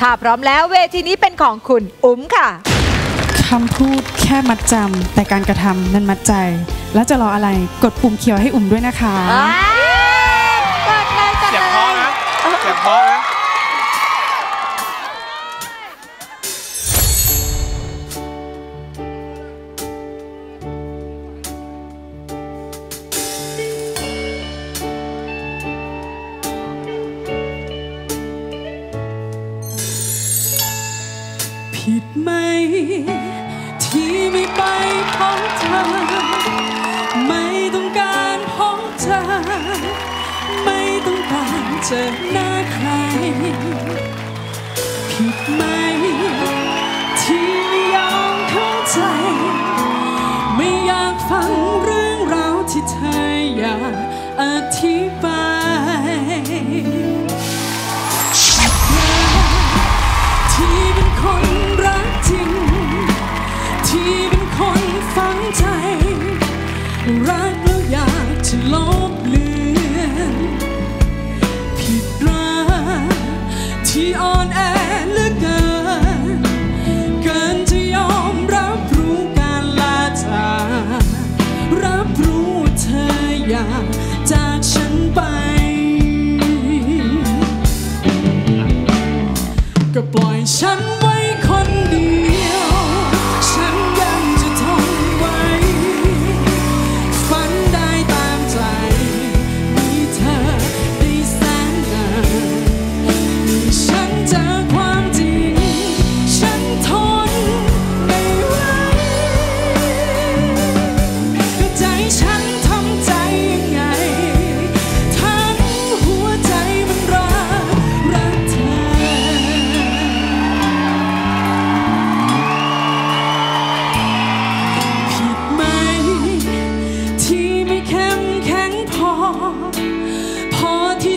ถ้าพร้อมแล้วเวทีนี้เป็นของคุณอุ๋มค่ะคำพูดแค่มัดจำแต่การกระทำนั้นมัดใจ แล้วจะรออะไรกดปุ่มเขียวให้อุ่มด้วยนะคะอ้าวกดเลยกดเสียงเลเพราะยนะเสียงเพราะนะ ที่ไม่ไปพบเธอ ไม่ต้องการพบเธอ ไม่ต้องการเจอหน้าใคร ใจ รักแล้วอยากจะลง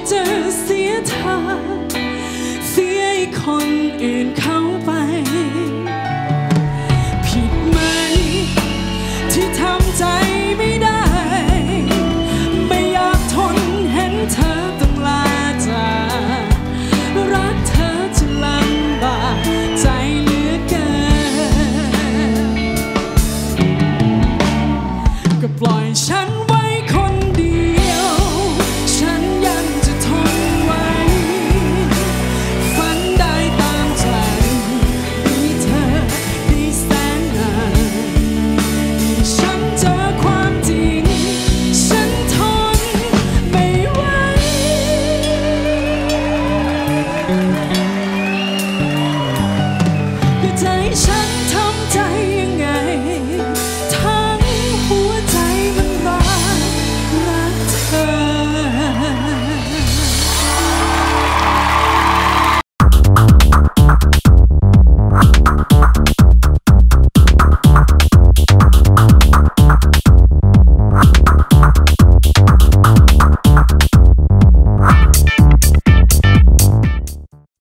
เจอเสียทางเสียคนอื่นเข้าไป ผิดไหม ที่ทำใจไม่ได้ ไม่อยากทนเห็นเธอต้องลาจากรักเธอจะลำบากใจเหลือเกิน ก็ปล่อยฉันไว้